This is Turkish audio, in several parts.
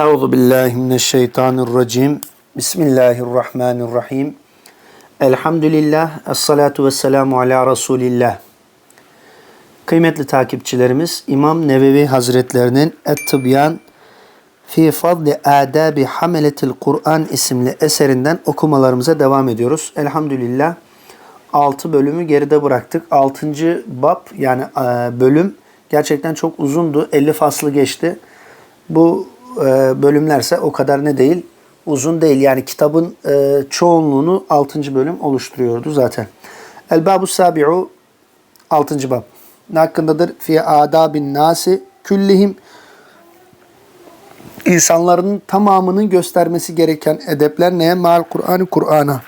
Euzu billahi mineşşeytanirracim. Bismillahirrahmanirrahim. Elhamdülillah. Esselatu vesselamu ala Resulillah. Kıymetli takipçilerimiz İmam Nevevi Hazretlerinin Et-Tibyan fi Fadli Adabi Hameletil Kur'an isimli eserinden okumalarımıza devam ediyoruz. Elhamdülillah 6 bölümü geride bıraktık. 6. bab yani e, bölüm gerçekten çok uzundu. 50 faslı geçti. Bu bölümlerse o kadar ne değil? Uzun değil. Yani kitabın e, çoğunluğunu 6. bölüm oluşturuyordu zaten. El babu sabi'u 6. bab. Ne hakkındadır? Fi adabin nasi küllihim insanların tamamının göstermesi gereken edepler neye? Mal Kur'an'ı Kur'an'a.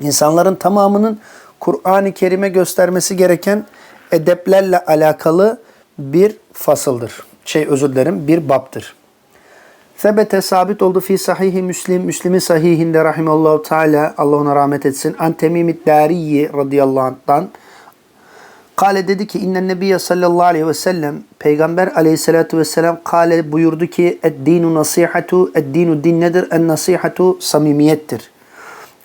İnsanların tamamının Kur'an-ı Kerim'e göstermesi gereken edeplerle alakalı bir fasıldır. Şey özür dilerim bir baptır. Sebete sabit oldu fi sahihi Müslim, Müslim'in sahihinde rahimallahu teala Allah ona rahmet etsin. An Temimid Dariyi radıyallahu anh'tan Kale dedi ki innen nebiye sallallahu aleyhi ve sellem peygamber aleyhissalatu vesselam kale buyurdu ki ed dinu nasihatu ed dinu din nedir? En nasihatu samimiyettir.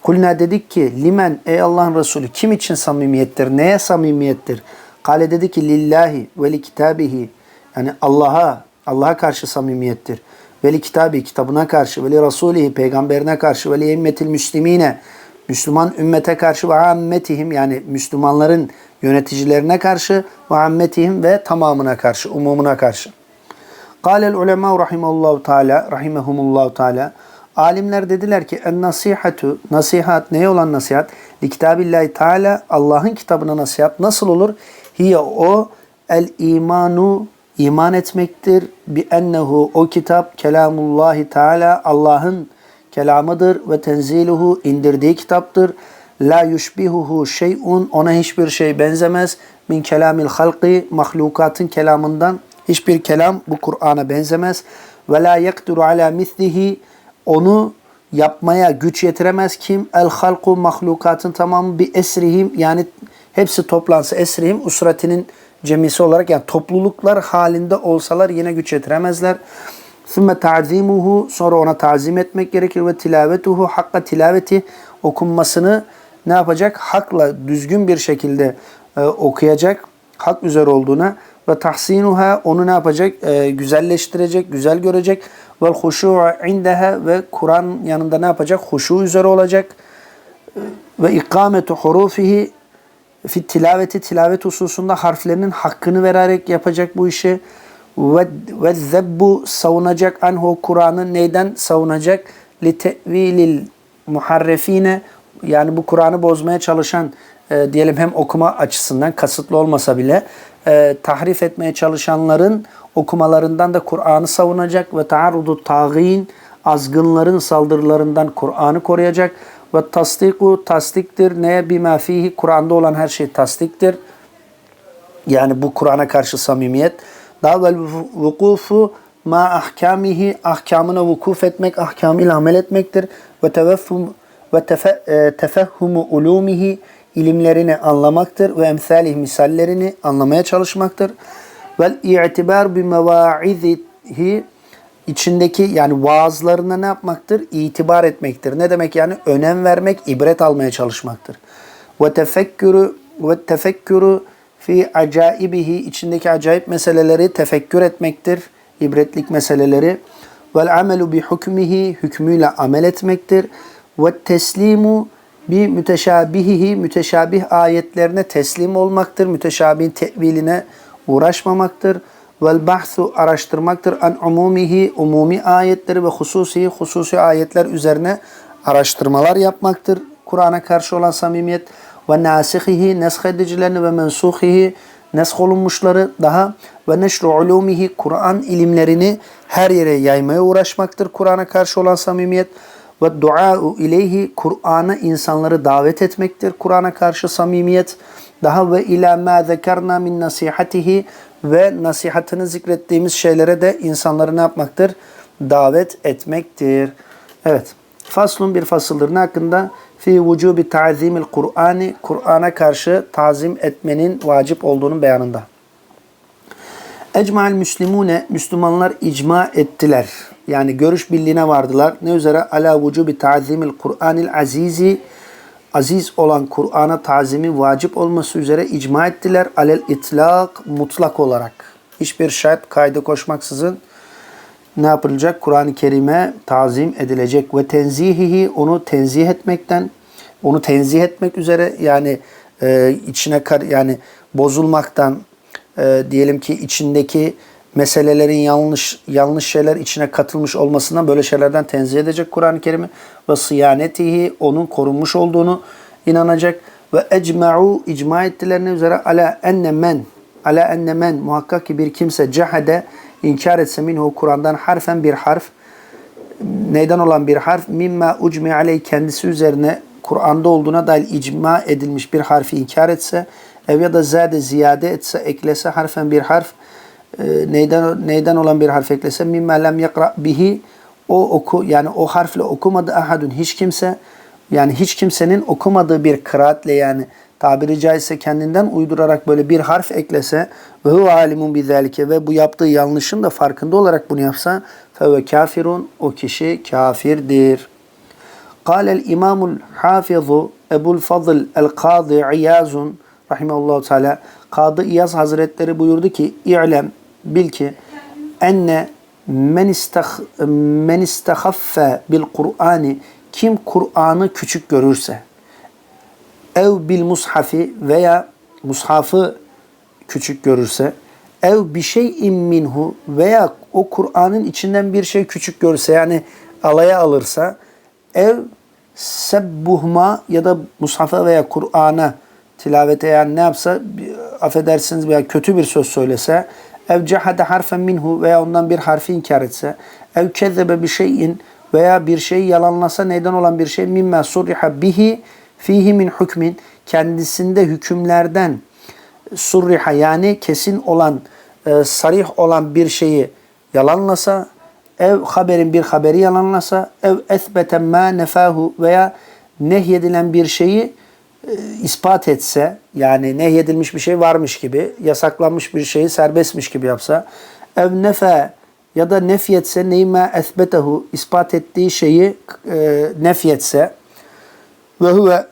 Kulna dedik ki limen ey Allah'ın Resulü kim için samimiyettir? Neye samimiyettir? Kale dedi ki lillahi ve li kitabihi yani Allah'a Allah'a karşı samimiyettir. Ve li kitabi kitabına karşı ve li rasulihi peygamberine karşı ve li emmetil müslimine Müslüman ümmete karşı ve ammetihim yani Müslümanların yöneticilerine karşı ve ammetihim ve tamamına karşı, umumuna karşı. Kâlel ulema rahimahullahu teala, rahimehumullahu teala. Alimler dediler ki en nasihatu, nasihat neye olan nasihat? Li kitabillahi teala, Allah'ın kitabına nasihat nasıl olur? Hiye o el imanu iman etmektir. Bi ennehu o kitap kelamullahi teala Allah'ın kelamıdır ve tenziluhu indirdiği kitaptır. La yushbihuhu şey'un ona hiçbir şey benzemez. Min kelamil halqi mahlukatın kelamından hiçbir kelam bu Kur'an'a benzemez. Ve la yakduru ala mislihi onu yapmaya güç yetiremez kim? El halku mahlukatın tamamı bir esrihim yani hepsi toplansa esrihim usratinin cemisi olarak yani topluluklar halinde olsalar yine güç yetiremezler. Sümme ta'zimuhu sonra ona tazim etmek gerekir ve tilavetuhu hakka tilaveti okunmasını ne yapacak? Hakla düzgün bir şekilde e, okuyacak. Hak üzere olduğuna ve tahsinuha onu ne yapacak? E, güzelleştirecek, güzel görecek. Ve huşu'u indeha ve Kur'an yanında ne yapacak? Huşu üzere olacak. E, ve ikametu hurufihi fi tilaveti tilavet hususunda harflerinin hakkını vererek yapacak bu işi. Ve, ve zebbu savunacak anhu Kur'an'ı neyden savunacak? Li tevilil muharrefine yani bu Kur'an'ı bozmaya çalışan e, diyelim hem okuma açısından kasıtlı olmasa bile e, tahrif etmeye çalışanların okumalarından da Kur'an'ı savunacak ve taarrudu tağin azgınların saldırılarından Kur'an'ı koruyacak ve tasdiku tasdiktir neye bima fihi Kur'an'da olan her şey tasdiktir. Yani bu Kur'an'a karşı samimiyet. Daha vel vukufu ma ahkamihi ahkamına vukuf etmek, ahkamıyla amel etmektir. Ve teveffum ve tefe, e, tefehhumu ulumihi ilimlerini anlamaktır ve emsalih misallerini anlamaya çalışmaktır. Vel i'tibar bi mevaizihi içindeki yani vaazlarına ne yapmaktır? İtibar etmektir. Ne demek yani? Önem vermek, ibret almaya çalışmaktır. Ve tefekkürü ve tefekkürü fi acaibihi içindeki acayip meseleleri tefekkür etmektir. İbretlik meseleleri. Vel amelu bi hükmihi hükmüyle amel etmektir ve teslimu bir müteşabihihi müteşabih ayetlerine teslim olmaktır. Müteşabihin teviline uğraşmamaktır. Vel bahsu araştırmaktır. An umumihi umumi ayetleri ve hususi hususi ayetler üzerine araştırmalar yapmaktır. Kur'an'a karşı olan samimiyet ve nasihihi nesk edicilerini ve mensuhihi nesk olunmuşları daha ve neşru ulumihi Kur'an ilimlerini her yere yaymaya uğraşmaktır. Kur'an'a karşı olan samimiyet ve dua'u ileyhi Kur'an'a insanları davet etmektir. Kur'an'a karşı samimiyet daha ve ila ma zekerna min nasihatihi ve nasihatını zikrettiğimiz şeylere de insanları ne yapmaktır? Davet etmektir. Evet. Faslun bir fasıldır. Ne hakkında? Fi vücubi ta'zimil Kur'ani Kur'an'a karşı tazim etmenin vacip olduğunun beyanında. Ecma'l müslimune Müslümanlar icma ettiler. yani görüş birliğine vardılar. Ne üzere? Ala vücubi ta'zimil Kur'anil azizi aziz olan Kur'an'a tazimi vacip olması üzere icma ettiler. Alel itlak mutlak olarak. Hiçbir şart kaydı koşmaksızın ne yapılacak? Kur'an-ı Kerim'e tazim edilecek ve tenzihihi onu tenzih etmekten onu tenzih etmek üzere yani e, içine kar yani bozulmaktan e, diyelim ki içindeki meselelerin yanlış yanlış şeyler içine katılmış olmasından böyle şeylerden tenzih edecek Kur'an-ı Kerim'i ve sıyanetihi onun korunmuş olduğunu inanacak. Ve ecma'u icma ettiler ne üzere? Ala enne men ala enne men. Muhakkak ki bir kimse cehade inkar etse minhu Kur'an'dan harfen bir harf neyden olan bir harf? Mimma ucmi aleyh kendisi üzerine Kur'an'da olduğuna dair icma edilmiş bir harfi inkar etse ev ya da zade ziyade etse eklese harfen bir harf e, neyden neyden olan bir harf eklese? Mimma lem yakra bihi o oku yani o harfle okumadı ahadun hiç kimse yani hiç kimsenin okumadığı bir kıraatle yani tabiri caizse kendinden uydurarak böyle bir harf eklese ve hu alimun bizalike ve bu yaptığı yanlışın da farkında olarak bunu yapsa feve kafirun o kişi kafirdir. Kâlel imamul hafizu Ebul Fadıl el Kadı İyazun rahimeullah teala Kadı İyaz Hazretleri buyurdu ki İ'lem bil ki enne men, istah, men istahaffe bil Kur'ani. Kim Kur'an'ı küçük görürse ev bil mushafi veya mushafı küçük görürse ev bir şey minhu veya o Kur'an'ın içinden bir şey küçük görürse yani alaya alırsa ev sebbuhma ya da mushafa veya Kur'an'a tilavete yani ne yapsa affedersiniz veya kötü bir söz söylese ev cehade harfen minhu veya ondan bir harfi inkar etse ev kezzebe bir şeyin veya bir şey yalanlasa neyden olan bir şey? Mimme surriha bihi fihi min hükmin kendisinde hükümlerden surriha yani kesin olan e, sarih olan bir şeyi yalanlasa ev haberin bir haberi yalanlasa ev esbeten ma nefahu veya nehyedilen bir şeyi ispat etse yani nehyedilmiş bir şey varmış gibi yasaklanmış bir şeyi serbestmiş gibi yapsa ev nefe ya da nefyetse neyme esbetehu ispat ettiği şeyi e, nefyetse ve huve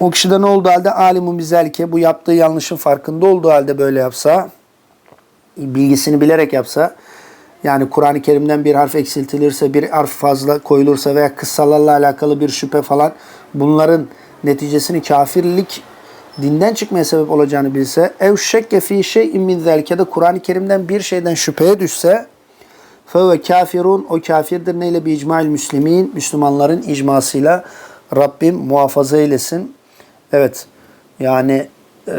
o kişi de ne olduğu halde? Alimun bizelke bu yaptığı yanlışın farkında olduğu halde böyle yapsa bilgisini bilerek yapsa yani Kur'an-ı Kerim'den bir harf eksiltilirse, bir harf fazla koyulursa veya kıssalarla alakalı bir şüphe falan bunların neticesini kafirlik dinden çıkmaya sebep olacağını bilse ev şekke fi şey'in min zelike de Kur'an-ı Kerim'den bir şeyden şüpheye düşse fe kafirun o kafirdir neyle bir icmail müslimin Müslümanların icmasıyla Rabbim muhafaza eylesin. Evet yani e,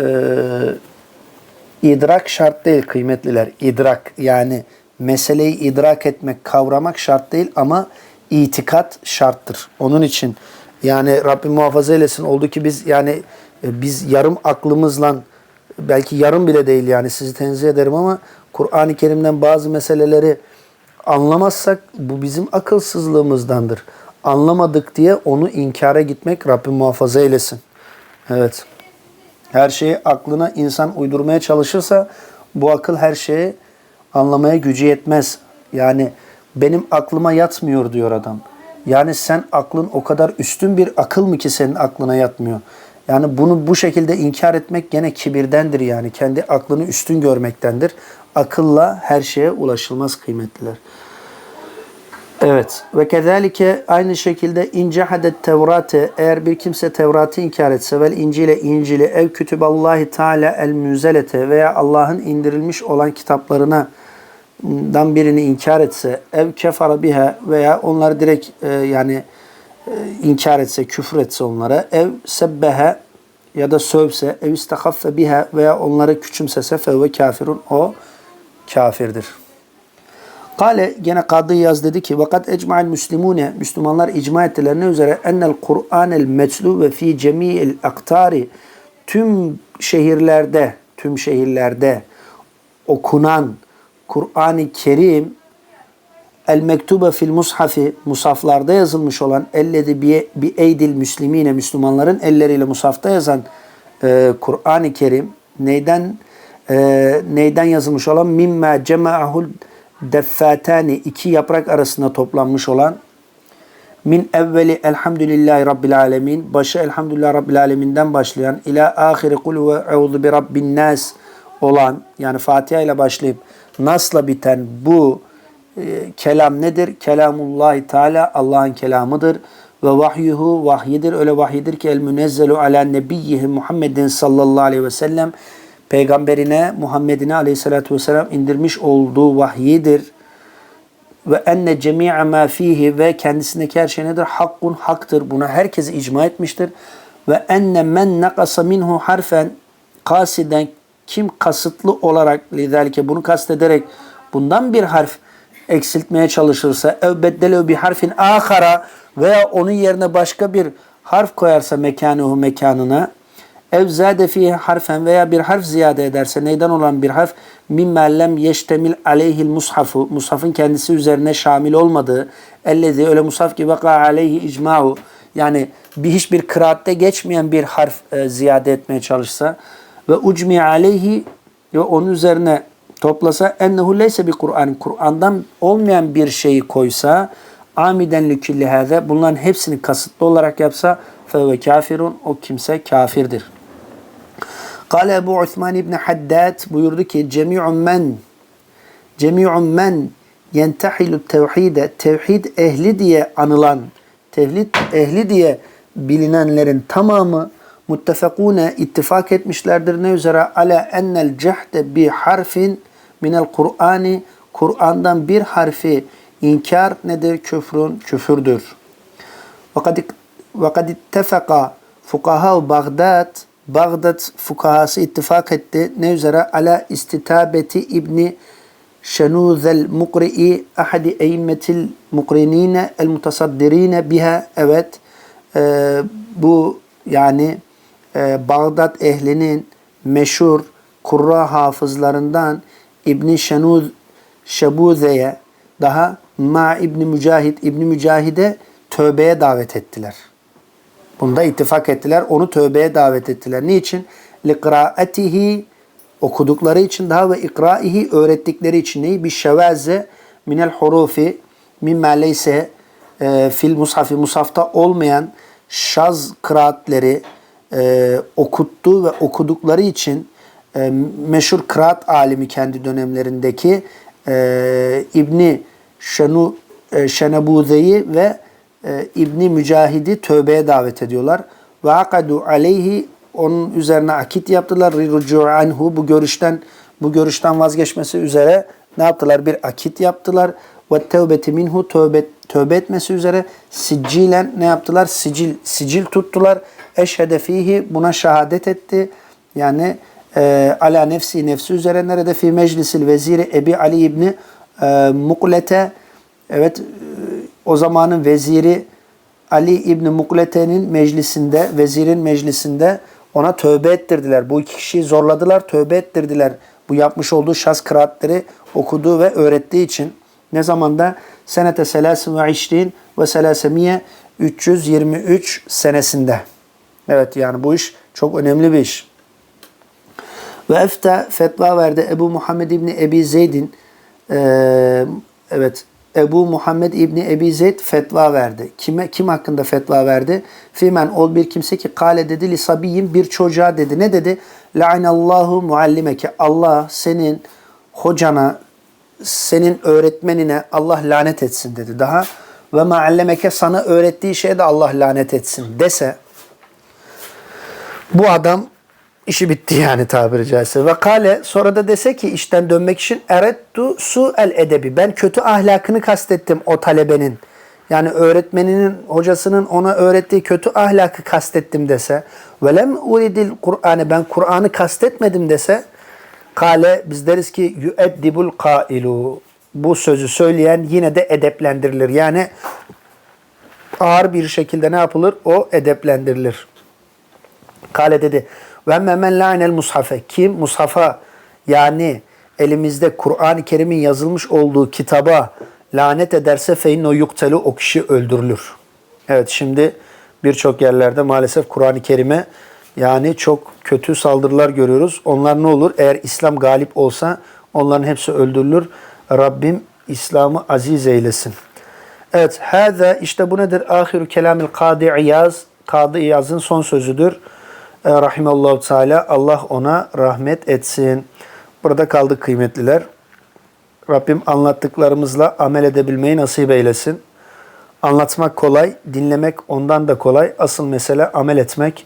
idrak şart değil kıymetliler. İdrak yani meseleyi idrak etmek, kavramak şart değil ama itikat şarttır. Onun için yani Rabbim muhafaza eylesin oldu ki biz yani e, biz yarım aklımızla belki yarım bile değil yani sizi tenzih ederim ama Kur'an-ı Kerim'den bazı meseleleri anlamazsak bu bizim akılsızlığımızdandır. Anlamadık diye onu inkara gitmek Rabbim muhafaza eylesin. Evet. Her şeyi aklına insan uydurmaya çalışırsa bu akıl her şeyi anlamaya gücü yetmez. Yani benim aklıma yatmıyor diyor adam. Yani sen aklın o kadar üstün bir akıl mı ki senin aklına yatmıyor? Yani bunu bu şekilde inkar etmek gene kibirdendir yani. Kendi aklını üstün görmektendir. Akılla her şeye ulaşılmaz kıymetliler. Evet. Ve kezalike aynı şekilde incehadet Tevrate eğer bir kimse Tevrat'ı inkar etse vel İncil'e İncil'i ev kütüballahi Teala el müzelete veya Allah'ın indirilmiş olan kitaplarına dan birini inkar etse ev kefara biha veya onları direkt e, yani e, inkar etse, küfür etse onlara ev sebbehe ya da sövse ev istahaffe biha veya onları küçümsese ve kafirun o kafirdir. Kale gene Kadı Yaz dedi ki vakat ecma'il müslimune Müslümanlar icma ettiler ne üzere ennel Kur'anel metlu ve fi cemi'il aktari tüm şehirlerde tüm şehirlerde okunan Kur'an-ı Kerim el mektube fil mushafi musaflarda yazılmış olan elledi bi, bi eydil müslimine Müslümanların elleriyle musafta yazan e, Kur'an-ı Kerim neyden e, neyden yazılmış olan? Mimma cema'ahul deffatani iki yaprak arasında toplanmış olan min evveli elhamdülillahi rabbil alemin başı elhamdülillah rabbil aleminden başlayan ila ahiri kul ve euzu bi rabbin nas olan yani Fatiha ile başlayıp nasla biten bu e, kelam nedir? Kelamullahi Teala Allah'ın kelamıdır ve vahyuhu vahyidir. Öyle vahyidir ki el münezzelu ala nebiyyihi Muhammedin sallallahu aleyhi ve sellem peygamberine Muhammedine aleyhissalatü vesselam indirmiş olduğu vahyidir ve enne cemi'a ma fihi ve kendisindeki her şey nedir? Hakkun haktır. Buna herkes icma etmiştir. Ve enne men nakasa minhu harfen kasiden kim kasıtlı olarak lidelike bunu kastederek bundan bir harf eksiltmeye çalışırsa ev beddelev bir harfin ahara veya onun yerine başka bir harf koyarsa mekanuhu mekanına ev zade harfen veya bir harf ziyade ederse neyden olan bir harf? Mimma lem yeştemil aleyhil mushafu mushafın kendisi üzerine şamil olmadığı ellezi öyle mushaf ki vaka aleyhi icma'u yani bir hiçbir kıraatte geçmeyen bir harf e, ziyade etmeye çalışsa ve ucmi aleyhi ve onun üzerine toplasa ennehu leyse bir Kur'an Kur'an'dan olmayan bir şeyi koysa amiden likülli hâze bunların hepsini kasıtlı olarak yapsa fe ve kafirun o kimse kafirdir. Kale Ebu Osman İbni Haddad buyurdu ki cemi'un men cemi'un men yentehilu tevhide tevhid ehli diye anılan tevhid ehli diye bilinenlerin tamamı muttefakune ittifak etmişlerdir ne üzere ala ennel cehde bi harfin minel Kur'ani Kur'an'dan bir harfi inkar nedir? Küfrün küfürdür. Ve kad ittefaka fukaha Bağdat Bağdat fukahası ittifak etti. Ne üzere? Ala istitabeti İbni Şenuzel Mukri'i ahadi eymmetil mukrinine el mutasaddirine biha evet e, bu yani e, Bağdat ehlinin meşhur kurra hafızlarından İbni Şenuz Şebuze'ye daha Ma İbni Mücahit İbni Mücahid'e tövbeye davet ettiler. Bunda ittifak ettiler. Onu tövbeye davet ettiler. Niçin? Liqraatihi okudukları için daha ve ikraihi öğrettikleri için neyi? Bir şevaze minel hurufi mimma leyse e, fil mushafi musafta olmayan şaz kıraatleri e, okuttu ve okudukları için e, meşhur kıraat alimi kendi dönemlerindeki e, İbni Şenu, e, Şenebuze'yi ve e, İbni Mücahid'i tövbeye davet ediyorlar. Ve akadu aleyhi onun üzerine akit yaptılar. Rirucu anhu bu görüşten bu görüşten vazgeçmesi üzere ne yaptılar? Bir akit yaptılar. Ve tevbeti minhu tövbe, tövbe etmesi üzere siccilen ne yaptılar? Sicil, sicil tuttular. Eşhede fihi buna şehadet etti. Yani e, ala nefsi nefsi üzere nerede? Fi meclisil veziri Ebi Ali İbni e, Muklete evet e, o zamanın veziri Ali İbni Muklete'nin meclisinde, vezirin meclisinde ona tövbe ettirdiler. Bu iki kişiyi zorladılar, tövbe ettirdiler. Bu yapmış olduğu şas kıraatleri okuduğu ve öğrettiği için. Ne zamanda? Senete selasin ve işrin ve selasemiye 323 senesinde. Evet yani bu iş çok önemli bir iş. Ve efta fetva verdi Ebu Muhammed İbni Ebi Zeyd'in ee, evet Ebu Muhammed İbni Ebi Zeyd fetva verdi. Kime kim hakkında fetva verdi? Fimen ol bir kimse ki kale dedi li sabiyyin bir çocuğa dedi. Ne dedi? La'inallahu muallimeke. Allah senin hocana, senin öğretmenine Allah lanet etsin dedi. Daha ve maallemeke sana öğrettiği şeye de Allah lanet etsin dese bu adam işi bitti yani tabiri caizse. Ve kale sonra da dese ki işten dönmek için erettu su el edebi. Ben kötü ahlakını kastettim o talebenin. Yani öğretmeninin, hocasının ona öğrettiği kötü ahlakı kastettim dese. Velem uridil Kur'an'ı ben Kur'an'ı kastetmedim dese. Kale biz deriz ki yüeddibul kailu. Bu sözü söyleyen yine de edeplendirilir. Yani ağır bir şekilde ne yapılır? O edeplendirilir. Kale dedi. Ve men la'nel mushafe. Kim mushafa yani elimizde Kur'an-ı Kerim'in yazılmış olduğu kitaba lanet ederse fein o yuktelu o kişi öldürülür. Evet şimdi birçok yerlerde maalesef Kur'an-ı Kerim'e yani çok kötü saldırılar görüyoruz. Onlar ne olur? Eğer İslam galip olsa onların hepsi öldürülür. Rabbim İslam'ı aziz eylesin. Evet, hâzâ işte bu nedir? Ahiru kelamil Kadı İyaz. Kadı İyaz'ın son sözüdür. E, Rahimallahu Teala. Allah ona rahmet etsin. Burada kaldık kıymetliler. Rabbim anlattıklarımızla amel edebilmeyi nasip eylesin. Anlatmak kolay, dinlemek ondan da kolay. Asıl mesele amel etmek.